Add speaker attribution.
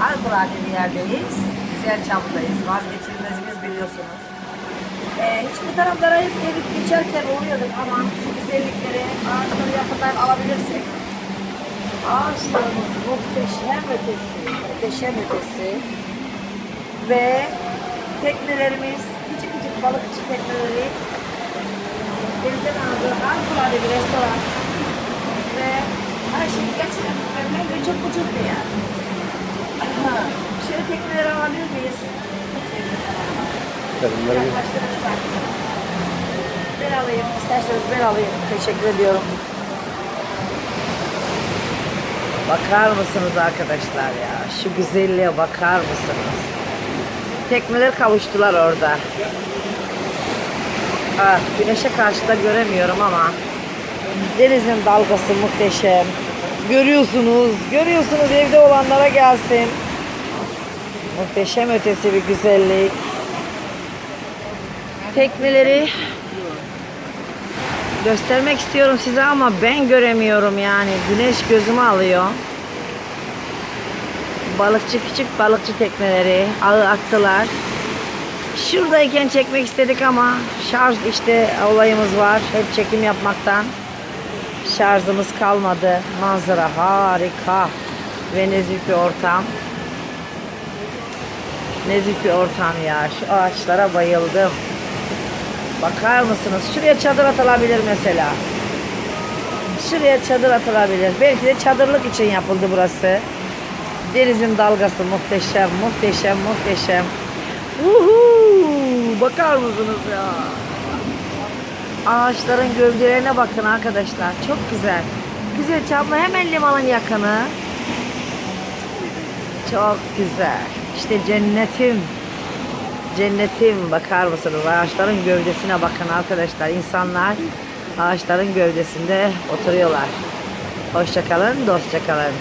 Speaker 1: harikulade bir yerdeyiz. Güzel çamdayız. Vazgeçilmezimiz biliyorsunuz. Ee, hiç bu taraflara hep gelip geçerken uğruyorduk ama şu güzellikleri ağaçları yakından alabilirsek ağaçlarımız muhteşem ötesi, muhteşem ötesi ve teknelerimiz küçük küçük balıkçı tekneleri denizden aldığı harikulade bir restoran ve her şey gerçekten mükemmel ve çok ucuz bir yer. Şöyle tekneleri alabilir miyiz? Yaklaştırırsak. Ben alayım, isterseniz ben alayım. Teşekkür ediyorum. Bakar mısınız arkadaşlar ya? Şu güzelliğe bakar mısınız? Tekneler kavuştular orada. Ah, güneşe karşı da göremiyorum ama denizin dalgası muhteşem. Görüyorsunuz, görüyorsunuz evde olanlara gelsin. Muhteşem ötesi bir güzellik. Tekneleri göstermek istiyorum size ama ben göremiyorum yani. Güneş gözümü alıyor. Balıkçı küçük balıkçı tekneleri ağı attılar. Şuradayken çekmek istedik ama şarj işte olayımız var. Hep çekim yapmaktan şarjımız kalmadı. Manzara harika ve nezih bir ortam. Nezih bir ortam ya. Şu ağaçlara bayıldım. Bakar mısınız? Şuraya çadır atılabilir mesela. Şuraya çadır atılabilir. Belki de çadırlık için yapıldı burası. Denizin dalgası muhteşem, muhteşem, muhteşem. Uhu! Bakar mısınız ya? Ağaçların gövdelerine bakın arkadaşlar. Çok güzel. Güzel çamlı hemen limanın yakını. Çok güzel. İşte cennetim. Cennetim bakar mısınız? Ağaçların gövdesine bakın arkadaşlar. İnsanlar ağaçların gövdesinde oturuyorlar. Hoşçakalın, dostça kalın.